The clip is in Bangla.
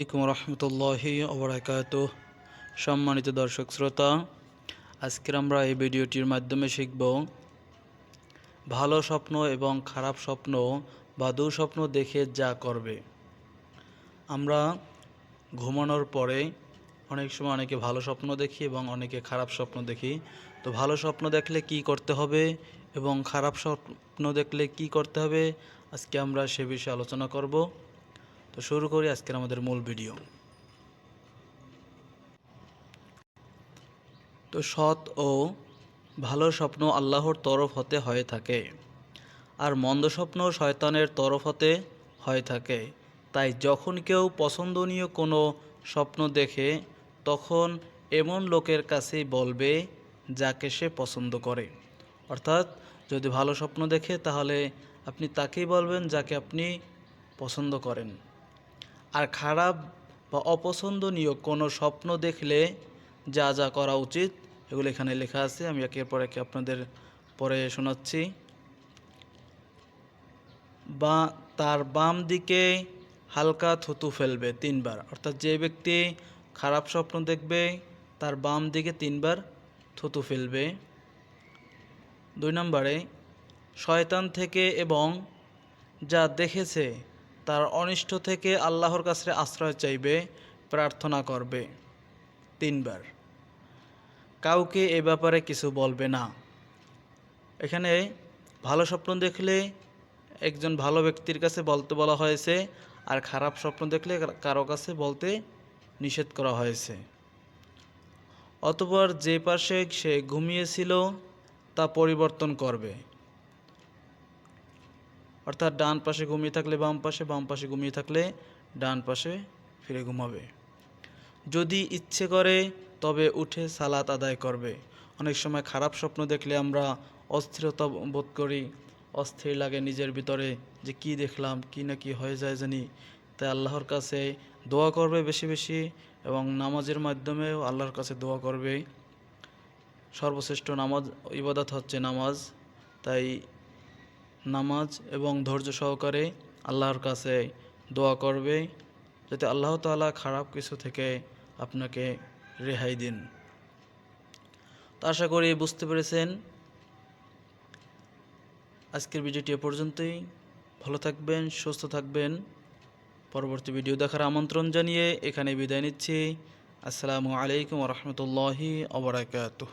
আলাইকুম রহমতুল্লাহি ওবরাকাত সম্মানিত দর্শক শ্রোতা, আজকের আমরা এই ভিডিওটির মাধ্যমে শিখব, ভালো স্বপ্ন এবং খারাপ স্বপ্ন বা দুঃস্বপ্ন দেখে যা করবে। আমরা ঘুমানোর পরে অনেক সময় অনেকে ভালো স্বপ্ন দেখি এবং অনেকে খারাপ স্বপ্ন দেখি। তো ভালো স্বপ্ন দেখলে কি করতে হবে এবং খারাপ স্বপ্ন দেখলে কি করতে হবে? আজকে আমরা সে বিষয়ে আলোচনা করব। তো শুরু করি আজকের আমাদের মূল ভিডিও। তো সৎ ও ভালো স্বপ্ন আল্লাহর তরফ হতে হয়ে থাকে, আর মন্দ স্বপ্ন শয়তানের তরফ হতে হয়ে থাকে। তাই যখন কেউ পছন্দনীয় কোনো স্বপ্ন দেখে, তখন এমন লোকের কাছেই বলবে যাকে সে পছন্দ করে। অর্থাৎ যদি ভালো স্বপ্ন দেখে, তাহলে আপনি তাকেই বলবেন যাকে আপনি পছন্দ করেন। আর খারাপ বা অপছন্দনীয় কোনো স্বপ্ন দেখলে যা যা করা উচিত, এগুলো এখানে লেখা আছে। আমি একের পর একে আপনাদের পরে শোনাচ্ছি। বা তার বাম দিকে হালকা থুতু ফেলবে তিনবার। অর্থাৎ যে ব্যক্তি খারাপ স্বপ্ন দেখবে, তার বাম দিকে তিনবার থুতু ফেলবে। দুই নম্বরে, শয়তান থেকে এবং যা দেখেছে তার অনিষ্ট থেকে আল্লাহর কাছে আশ্রয় চাইবে, প্রার্থনা করবে। তিনবার। কাউকে এ ব্যাপারে কিছু বলবে না। এখানে ভালো স্বপ্ন দেখলে একজন ভালো ব্যক্তির কাছে বলতে বলা হয়েছে, আর খারাপ স্বপ্ন দেখলে কারও কাছে বলতে নিষেধ করা হয়েছে। অতপর যে পাশে সে ঘুমিয়েছিল, তা পরিবর্তন করবে। অর্থাৎ ডান পাশে ঘুমিয়ে থাকলে বাম পাশে বাম পাশে ঘুমিয়ে থাকলে ডান পাশে ফিরে ঘুমাবে। যদি ইচ্ছে করে, তবে উঠে সালাত আদায় করবে। অনেক সময় খারাপ স্বপ্ন দেখলে আমরা অস্থিরতা বোধ করি, অস্থির লাগে নিজের ভিতরে যে কি দেখলাম, কি না কি হয়ে যায় জানি। তাই আল্লাহর কাছে দোয়া করবে বেশি বেশি এবং নামাজের মাধ্যমেও আল্লাহর কাছে দোয়া করবে। সর্বশ্রেষ্ঠ নামাজ, ইবাদত হচ্ছে নামাজ। তাই নামাজ এবং ধৈর্য সহকারে আল্লাহর কাছে দোয়া করবে, যাতে আল্লাহ তাআলা খারাপ কিছু থেকে আপনাকে রেহাই দিন। তো আশা করি বুঝতে পেরেছেন। আজকের ভিডিওটি এ পর্যন্তই। ভালো থাকবেন, সুস্থ থাকবেন। পরবর্তী ভিডিও দেখার আমন্ত্রণ জানিয়ে এখানে বিদায় নিচ্ছি। আসসালামু আলাইকুম রহমতুল্লাহি আবরাকাতুহ